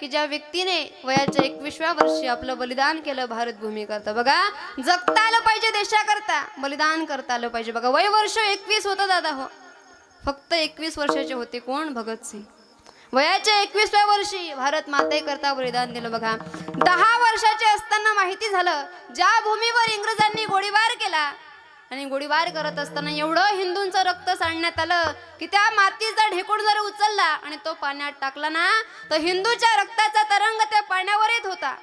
की ज्या व्यक्तीने वयाच्या एकविसव्या वर्षी आपलं बलिदान केलं भारत करता बघा जगता आलं पाहिजे देशाकरता बलिदान करता आलं पाहिजे. बघा वय वर्ष एकवीस होतं दादा हो. फक्त एकवीस वर्षाचे होते कोण? भगतसिंग वयाच्या एकवीसव्या वर्षी भारत माते करता बलिदान दिलं बघा. दहा वर्षाचे असताना माहिती झालं ज्या भूमीवर इंग्रजांनी गोळीबार केला आणि गोळीबार करत असताना एवढं हिंदूंचं रक्त सांडण्यात आलं की त्या मातीचा ढेकूण जर उचलला आणि तो पाण्यात टाकला ना तर हिंदूच्या रक्ताचा तरंग त्या पाण्यावर येत होता.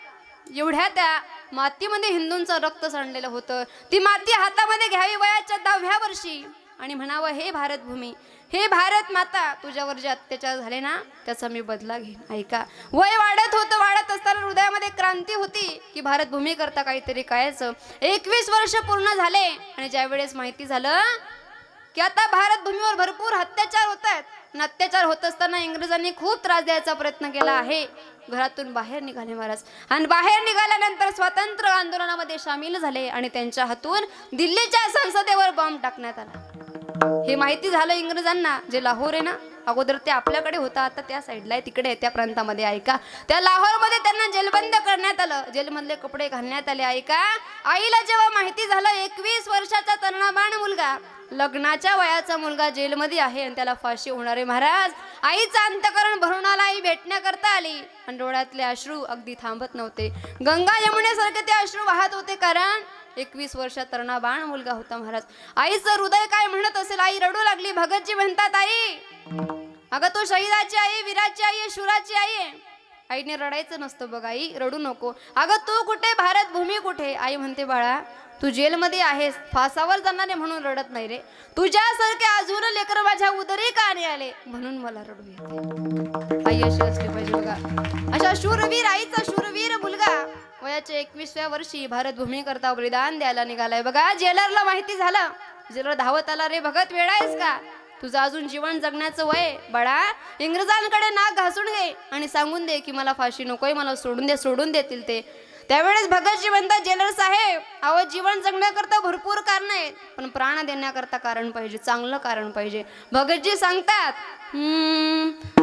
एवढ्या त्या मातीमध्ये हिंदूंचं रक्त सांडलेलं होतं. ती माती हातामध्ये घ्यावी वयाच्या दहाव्या वर्षी. आणि म्हणावं हे भारत भूमी हे भारत माता तुझ्यावर जे अत्याचार झाले ना त्याचा मी बदला घेईन. ऐका वय वाढत होतं वाढत असताना हृदयामध्ये क्रांती होती की भारतभूमी करता काहीतरी कायचं. एकवीस वर्ष पूर्ण झाले आणि ज्या वेळेस माहिती झालं की आता भारत भूमीवर भरपूर अत्याचार होत आहेत अत्याचार होत असताना इंग्रजांनी खूप त्रास द्यायचा प्रयत्न केला आहे. घरातून बाहेर निघाले महाराज. आणि बाहेर निघाल्यानंतर स्वातंत्र्य आंदोलनामध्ये सामील झाले आणि त्यांच्या हातून दिल्लीच्या संसदेवर बॉम्ब टाकण्यात आला. हे माहिती झालं इंग्रजांना जे लाहोर आहे ना अगोदर ते आपल्याकडे होता आता त्या साईडला आहे तिकडे त्या प्रांतामध्ये ऐका त्या लाहोरमध्ये त्यांना जेलबंद करण्यात आलं. जेलमधले कपडे घालण्यात आले ऐका आईला जेव्हा माहिती झालं एकवीस वर्षाचा तरुणाबाण मुलगा लग्नाच्या वयाचा मुलगा जेलमध्ये आहे आणि त्याला फाशी होणार आहे महाराज. आईचं अंतकरण भरून आला आई भेटण्याकरता आली. आणि डोळ्यातले अश्रू अगदी थांबत नव्हते. गंगा यमुनेसारखे ते अश्रू वाहत होते कारण एकवीस वर्षात तरणा बाण मुलगा होता महाराज. आईचं हृदय काय म्हणत असेल? आई रडू लागली. भगतजी म्हणतात आई अगं तो शहीदाची आई वीराची आई शुराची आई आहे. आईने रडायचं नसतं बघ आई रडू नको. अगं तू कुठे? भारत भूमी कुठे? आई म्हणते बाळा तू जेलमध्ये आहेस. फासावर जाणारे आहे म्हणून रडत नाही रे. तुझ्यासारखे अजून लेकर माझ्या उदरी का नाही आले. म्हणून मला रडू येते. आई अशी असली पाहिजे बघा. अशा शूरवीर आईचा शूरवीर मुलगा. वयाच्या एकवीसव्या वर्षी भारत भूमीकरता बलिदान द्यायला निघालाय. बघा जेलरला माहिती झालं. जेलर धावत आला रे भगत वेळ आहेस का? तुझं अजून जीवन जगण्याचं वय बाळा इंग्रजांकडे नाक घासून घे आणि सांगून दे की मला फाशी नकोय मला सोडून दे सोडून देतील ते. त्यावेळेस भगतजी म्हणतात जेलर साहेब अहो जीवन जगण्याकरता भरपूर कारण आहेत पण प्राण देण्याकरता कारण पाहिजे चांगलं कारण पाहिजे. भगतजी सांगतात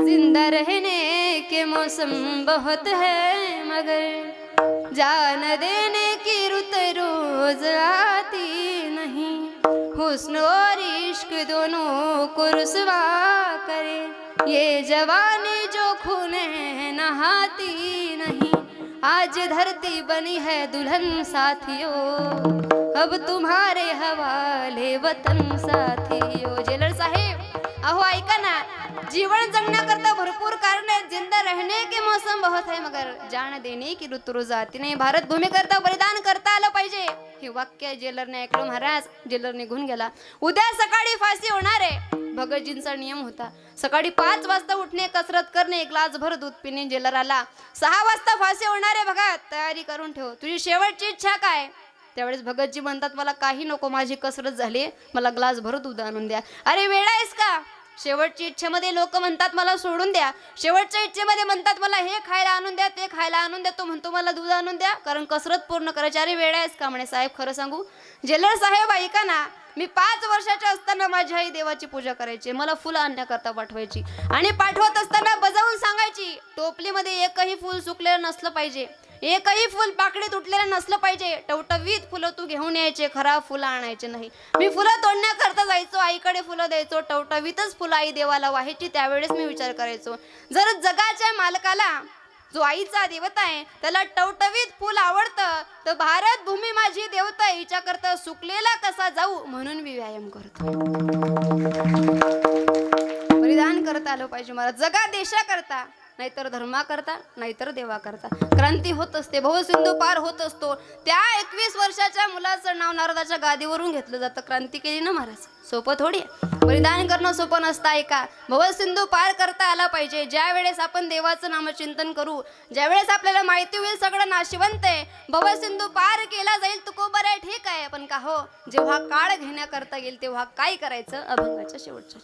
जिंदा रहने के मौसम बहुत है मगर जान देने की रुत रोज आती नहीं. हुस्न और इश्क दोनों को रुसवा करे. ये जवानी जो खून है नहाती नहीं. आज धरती बनी है दुल्हन साथियों. अब तुम्हारे हवाले वतन साथियों. जेलर साहेब। अहो ऐका ना. जीवन जगण्याकरता भरपूर कारण आहेत. जिंदा रहने के मौसम बहुत है मगर जान देने की ऋतू रोज नाही. भारत भूमीकरता बलिदान करता आलं पाहिजे. हे वाक्य जेलरने ऐकलं महाराज. जेलर निघून गेला. उद्या सकाळी फाशी होणार आहे. भगतजींचा नियम होता. सकाळी पाच वाजता उठणे कसरत करणे ग्लास भर दूध पिणे जेलर आला सहा वाजता फाशी होणार आहे. बघा तयारी करून ठेव. तुझी शेवटची इच्छा काय? त्यावेळेस भगतजी म्हणतात मला काही नको माझी कसरत झाली मला ग्लास भरत दूध आणून द्या. अरे वेळ आहेस का? शेवटच्या इच्छेमध्ये लोक म्हणतात मला सोडून द्या. शेवटच्या इच्छेमध्ये म्हणतात मला हे खायला आणून द्या ते खायला आणून द्या तो म्हणतो मला दूध आणून द्या. कारण कसरत पूर्ण करायची अरे वेळ आहेस का? म्हणे साहेब खरं सांगू. जेलर साहेब ऐका ना मी पाच वर्षाच्या असताना माझी आई देवाची पूजा करायची मला फुलं आणण्याकरता पाठवायची आणि पाठवत असताना बजावून सांगायची टोपलीमध्ये एकही फुल सुकलेलं नसलं पाहिजे. एकही फुल पाकडे तुटलेलं नसलं पाहिजे. टवटवीत फुलं तू घेऊन यायचे खराब फुलं आणायचे नाही. मी फुलं तोडण्याकरता जायचो आईकडे फुलं द्यायचो टवटवीतच फुलं आई देवाला व्हायची त्यावेळेस मी विचार करायचो. जर जगाच्या मालकाला जो आईचा देवता आहे त्याला टवटवीत फुल आवडतं तर भारत भूमी माझी देवता आहे. हिच्याकरता सुकलेला कसा जाऊ म्हणून मी व्यायाम करतो. परिधान करत आलो पाहिजे मला जगा देशाकरता नाहीतर धर्मा करता नाहीतर देवा करता क्रांती होत असते सिंधू पार होत असतो. त्या एकवीस वर्षाच्या मुलाचं नाव नारदाच्या गादीवरून घेतलं जातं. क्रांती केली ना महाराज? सोपं थोडी आहे. बलिदान करणं सोपं नसतं भव सिंधू पार करता आला पाहिजे. ज्या वेळेस आपण देवाचं नामचिंतन करू ज्या वेळेस आपल्याला माहिती होईल सगळं नाशिवंत आहे. सिंधू पार केला जाईल तुको बरं आहे ठीक आहे. पण का हो? जेव्हा काळ घेण्याकरता येईल तेव्हा काय करायचं? अभंगाच्या शेवटच्या